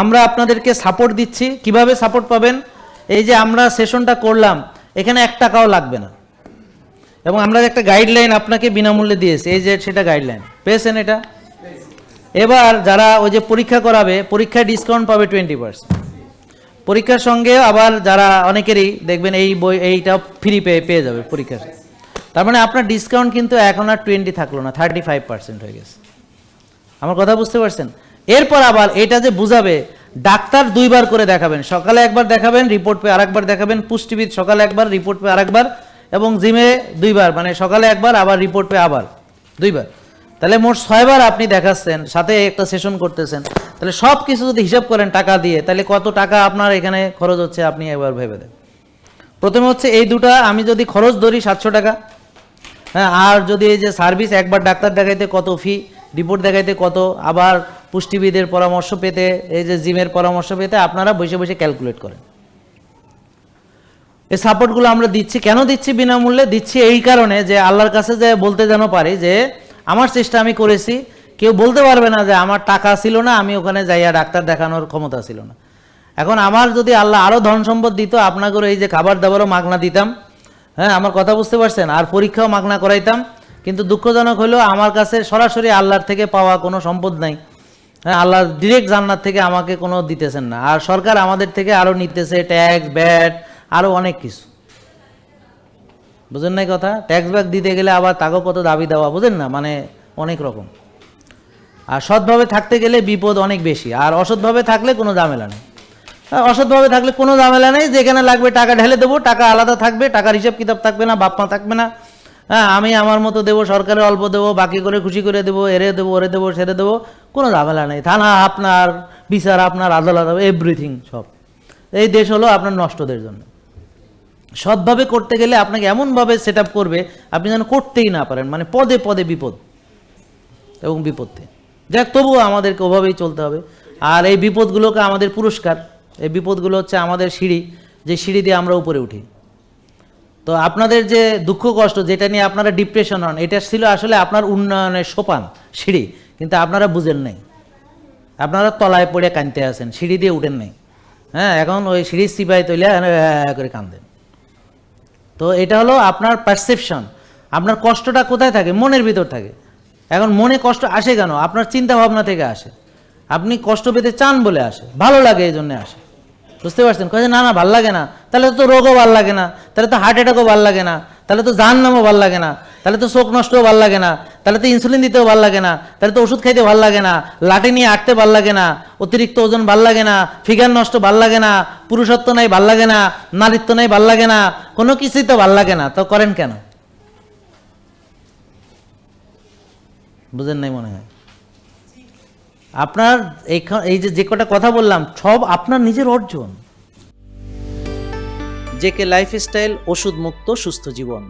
আমরা আপনাদেরকে সাপোর্ট দিচ্ছি। কীভাবে সাপোর্ট পাবেন? এই যে আমরা সেশনটা করলাম, এখানে এক টাকাও লাগবে না। এবং আমরা একটা গাইডলাইন আপনাকে বিনামূল্যে দিয়েছি, এই যে সেটা গাইডলাইন পেয়েছেন এটা? এবার যারা ওই যে পরীক্ষা করাবে, পরীক্ষায় ডিসকাউন্ট পাবে টোয়েন্টি পার্সেন্ট পরীক্ষার সঙ্গে আবার যারা অনেকেরই দেখবেন এই বই, এইটা ফ্রি পেয়ে পেয়ে যাবে পরীক্ষার। তার মানে আপনার ডিসকাউন্ট কিন্তু এখন আর টোয়েন্টি থাকল না থার্টি ফাইভ পার্সেন্ট হয়ে গেছে। আমার কথা বুঝতে পারছেন? এরপর আবার এটা যে বুঝাবে, ডাক্তার দুইবার করে দেখাবেন। সকালে একবার দেখাবেন রিপোর্ট পেয়ে আরেকবার দেখাবেন, পুষ্টিবিদ সকালে একবার রিপোর্ট পেয়ে আরেকবার, এবং জিমে দুইবার মানে সকালে একবার, আবার রিপোর্ট পেয়ে আবার, দুইবার। তাহলে মোট ছয়বার আপনি দেখাচ্ছেন, সাথে একটা সেশন করতেছেন। তাহলে সব কিছু যদি হিসাব করেন টাকা দিয়ে, তাহলে কত টাকা আপনার এখানে খরচ হচ্ছে আপনি একবার ভেবে দেন প্রথমে হচ্ছে এই দুটা, আমি যদি খরচ ধরি সাতশো টাকা হ্যাঁ আর যদি এই যে সার্ভিস একবার ডাক্তার দেখাইতে কত ফি রিপোর্ট দেখাইতে কত, আবার পুষ্টিবিদের পরামর্শ পেতে, এই যে জিমের পরামর্শ পেতে আপনারা বসে বসে ক্যালকুলেট করেন। এই সাপোর্টগুলো আমরা দিচ্ছি। কেন দিচ্ছি বিনামূল্যে? দিচ্ছি এই কারণে যে আল্লাহর কাছে যে বলতে যেন পারি যে, আমার চেষ্টা আমি করেছি, কেউ বলতে পারবে না যে আমার টাকা ছিল না, আমি ওখানে যাইয়া ডাক্তার দেখানোর ক্ষমতা ছিল না। এখন আমার যদি আল্লাহ আরও ধন সম্পদ দিত আপনাদের এই যে খাবার দাবারও মাগনা দিতাম। হ্যাঁ আমার কথা বুঝতে পারছেন? আর পরীক্ষাও মাগনা করাইতাম। কিন্তু দুঃখজনক হলেও আমার কাছে সরাসরি আল্লাহর থেকে পাওয়া কোনো সম্পদ নাই। হ্যাঁ আল্লাহ ডিরেক্ট জান্নাত থেকে আমাকে কোনো দিতেছেন না। আর সরকার আমাদের থেকে আরও নিতেছে ট্যাক্স ব্যাট আরও অনেক কিছু। বুঝেন নাই কথা? ট্যাক্স ব্যাক দিতে গেলে আবার তাকে কত দাবি দেওয়া, বুঝেন না? মানে অনেক রকম। আর সৎভাবে থাকতে গেলে বিপদ অনেক বেশি। আর অসৎভাবে থাকলে কোনো ঝামেলা নেই। অসৎভাবে থাকলে কোনো ঝামেলা নেই, যেখানে লাগবে টাকা ঢেলে দেবো, টাকা আলাদা থাকবে, টাকার হিসাব কিতাব থাকবে না, বাপ মা থাকবে না। হ্যাঁ আমি আমার মতো দেবো, সরকারের অল্প দেবো, বাকি করে খুশি করে দেবো, এরে দেবো, ওরে দেবো, সেরে দেবো। কোনো ঝামেলা নেই। থানা আপনার, বিচার আপনার, আদালত এভরিথিং সব। এই দেশ হলো আপনার নষ্টদের জন্য। সৎভাবে করতে গেলে আপনাকে এমনভাবে সেট আপ করবে, আপনি যেন করতেই না পারেন মানে পদে পদে বিপদ এবং বিপত্তি। যাক, তবুও আমাদেরকে ওভাবেই চলতে হবে। আর এই বিপদগুলোকে আমাদের পুরস্কার, এই বিপদগুলো হচ্ছে আমাদের সিঁড়ি, যে সিঁড়ি দিয়ে আমরা উপরে উঠি। তো আপনাদের যে দুঃখ কষ্ট, যেটা নিয়ে আপনারা ডিপ্রেশন হন, এটা ছিল আসলে আপনার উন্নয়নের সোপান, সিঁড়ি। কিন্তু আপনারা বুঝেন নাই। আপনারা তলায় পড়ে কানতে আছেন, সিঁড়ি দিয়ে উঠেন নাই। হ্যাঁ এখন ওই সিঁড়ির সিপাই তৈলে করে কান্দেন তো এটা হলো আপনার পারসেপশন আপনার কষ্টটা কোথায় থাকে? মনের ভিতর থাকে। এখন মনে কষ্ট আসে কেন? আপনার চিন্তা ভাবনা থেকে আসে। আপনি কষ্ট পেতে চান বলে আসে। ভালো লাগে এই জন্যে আসে। বুঝতে পারছেন? কয়ে না না, ভালো লাগে না। তাহলে তো রোগও ভালো লাগে না। তাহলে তো হার্ট অ্যাটাকও ভালো লাগে না। তাহলে তো জান নামও ভালো লাগে না। তাহলে তো চোখ নষ্টও ভালো লাগে না। তাহলে তো ইনসুলিন দিতেও ভালো লাগে না, তাহলে তো ওষুধ খাইতে ভালো লাগে না, লাঠি নিয়ে আঁকতে ভালো লাগে না, অতিরিক্ত ওজন ভালো লাগে না ফিগার নষ্ট ভালো লাগে না, পুরুষত্ব নাই ভালো লাগে না, নারীত্ব নাই ভালো লাগে না, কোনো কিছুই তো ভালো লাগে না, তো করেন কেন? বুঝেন নাই মনে হয়? আপনার এই যে যে কটা কথা বললাম, সব আপনার নিজের অর্জন। জেকে লাইফস্টাইল ওষুধ মুক্ত সুস্থ জীবন।